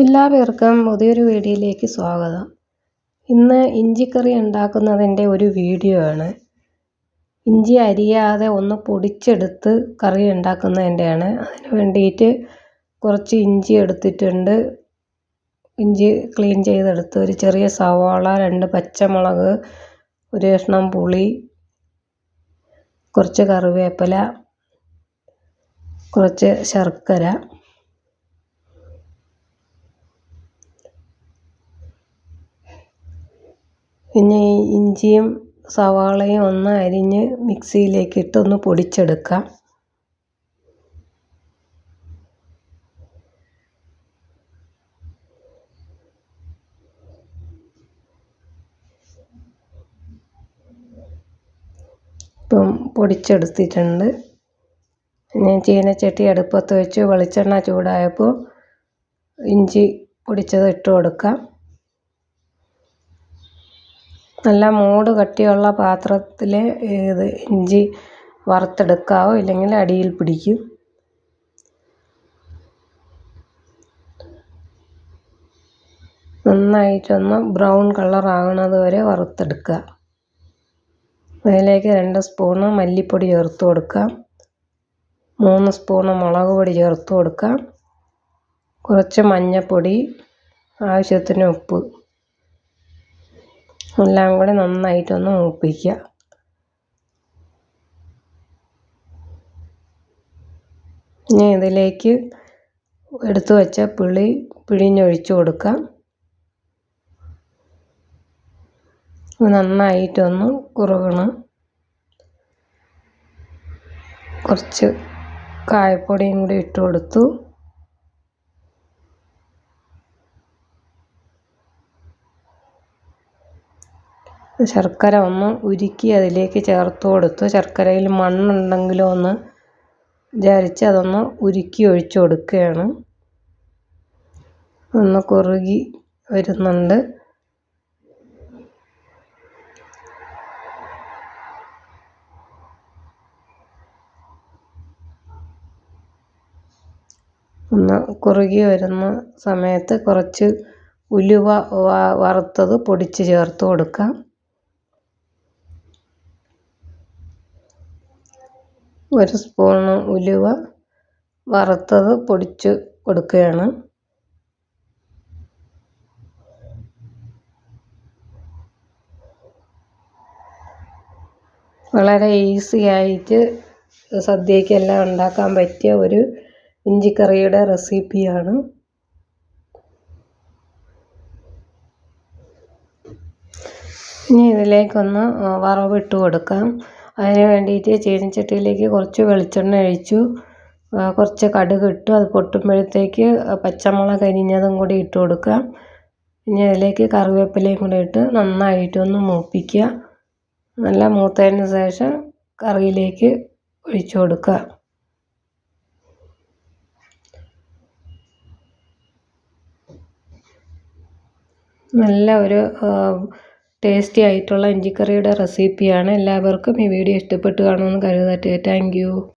എല്ലാവർക്കും പുതിയൊരു വീഡിയോയിലേക്ക് സ്വാഗതം. ഇന്ന് ഇഞ്ചിക്കറി ഉണ്ടാക്കുന്നതിന്റെ ഒരു വീഡിയോ ആണ്. ഇഞ്ചി അരിയാതെ ഒന്ന് പൊടിച്ചെടുത്ത് കറി ഉണ്ടാക്കുന്നതിന്റെയാണ്. അതിന് വേണ്ടിയിട്ട് കുറച്ച് ഇഞ്ചി എടുത്തിട്ടുണ്ട്. ഇഞ്ചി ക്ലീൻ ചെയ്തെടുത്ത് ഒരു ചെറിയ സവാള രണ്ട് പച്ചമുളക് ഒരു കഷ്ണം പുളി കുറച്ച് കറിവേപ്പില കുറച്ച് ശർക്കര പിന്നെ ഇഞ്ചിയും സവാളയും ഒന്ന് അരിഞ്ഞ് മിക്സിയിലേക്ക് ഇട്ട് ഒന്ന് പൊടിച്ചെടുക്കാം. ഇപ്പം പൊടിച്ചെടുത്തിട്ടുണ്ട്. പിന്നെ ചീനച്ചട്ടി അടുപ്പത്ത് വെച്ച് വെളിച്ചെണ്ണ ചൂടായപ്പോൾ ഇഞ്ചി പൊടിച്ചത് ഇട്ട് കൊടുക്കാം. നല്ല മൂട് കട്ടിയുള്ള പാത്രത്തിൽ ഇത് ഇഞ്ചി വറുത്തെടുക്കാവോ ഇല്ലെങ്കിൽ അടിയിൽ പിടിക്കും. നന്നായിട്ടൊന്ന് ബ്രൗൺ കളർ ആകുന്നത് വരെ വറുത്തെടുക്കുക. അതിലേക്ക് രണ്ട് സ്പൂണ് മല്ലിപ്പൊടി ചേർത്ത് കൊടുക്കാം മൂന്ന് സ്പൂണ് മുളക് പൊടി ചേർത്ത് കൊടുക്കാം കുറച്ച് മഞ്ഞൾപ്പൊടി ആവശ്യത്തിന് ഉപ്പ്. എല്ലാം കൂടി നന്നായിട്ടൊന്ന് മൂപ്പിക്കുക. ഇനി ഇതിലേക്ക് എടുത്തു വെച്ച പുളി പിഴിഞ്ഞൊഴിച്ചു കൊടുക്കാം നന്നായിട്ടൊന്ന് കുറുകണം. കുറച്ച് കായപ്പൊടിയും കൂടി ഇട്ട് കൊടുത്തു. ശർക്കര ഒന്ന് ഉരുക്കി അതിലേക്ക് ചേർത്ത് കൊടുത്ത്. ശർക്കരയിൽ മണ്ണുണ്ടെങ്കിലോ ഒന്ന് വിചാരിച്ച് അതൊന്ന് ഉരുക്കി ഒഴിച്ചു കൊടുക്കുകയാണ്. ഒന്ന് കുറുകി വരുന്നുണ്ട്. ഒന്ന് കുറുകി വരുന്ന സമയത്ത് കുറച്ച് ഉലുവ വറുത്തത് പൊടിച്ച് ചേർത്ത് കൊടുക്കാം. ഒരു സ്പൂണ് ഉലുവ വറുത്തത് പൊടിച്ച് കൊടുക്കുകയാണ്. വളരെ ഈസി ആയിട്ട് സദ്യക്കെല്ലാം ഉണ്ടാക്കാൻ പറ്റിയ ഒരു ഇഞ്ചിക്കറിയുടെ റെസിപ്പിയാണ് ഇനി ഇതിലേക്കൊന്ന് വറവിട്ട് കൊടുക്കാം. അതിന് വേണ്ടിയിട്ട് ചീനച്ചട്ടിയിലേക്ക് കുറച്ച് വെളിച്ചെണ്ണ ഒഴിച്ചു. കുറച്ച് കടുക് ഇട്ടു. അത് പൊട്ടുമ്പോഴത്തേക്ക് പച്ചമുളക് അരിഞ്ഞതും കൂടി ഇട്ട് കൊടുക്കുക. ഇനി അതിലേക്ക് കറിവേപ്പിലയും കൂടി ഇട്ട് നന്നായിട്ടൊന്ന് മൂപ്പിക്കുക. നല്ല മൂത്തതിന് ശേഷം കറിയിലേക്ക് ഒഴിച്ചു കൊടുക്കുക. നല്ല ഒരു ടേസ്റ്റി ആയിട്ടുള്ള ഇഞ്ചിക്കറിയുടെ റെസിപ്പിയാണ് എല്ലാവർക്കും ഈ വീഡിയോ ഇഷ്ടപ്പെട്ടു കാണുമെന്ന് കരുതട്ടെ താങ്ക്